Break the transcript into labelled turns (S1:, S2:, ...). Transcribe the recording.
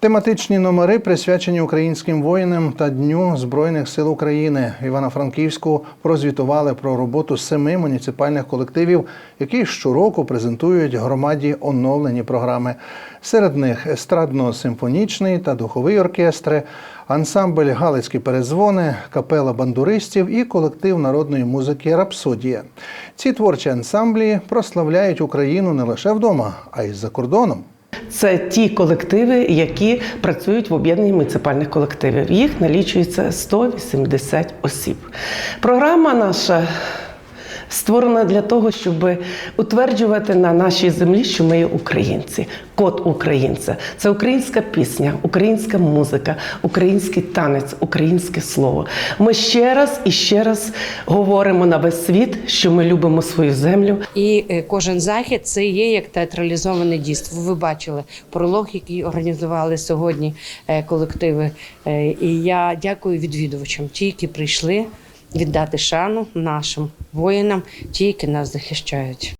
S1: Тематичні номери присвячені українським воїнам та Дню Збройних сил України. Івано-Франківську прозвітували про роботу семи муніципальних колективів, які щороку презентують громаді оновлені програми. Серед них естрадно-симфонічний та духовий оркестри, ансамбль Галицькі перезвони, капела бандуристів і колектив народної музики Рапсодія. Ці творчі ансамблі прославляють Україну не лише вдома, а й за кордоном.
S2: Це ті колективи, які працюють в об'єднанні муніципальних колективів. Їх налічується 180 осіб. Програма наша створена для того, щоб утверджувати на нашій землі, що ми є українці. Код українця це українська пісня, українська музика, український танець, українське слово. Ми ще раз і ще раз говоримо на весь світ, що ми любимо свою землю,
S3: І е, кожен захід це є як театралізоване дійство. Ви бачили пролог, який організували сьогодні е, колективи. Е, І я дякую відвідувачам, ті, які прийшли віддати шану нашим воїнам, ті, які нас захищають.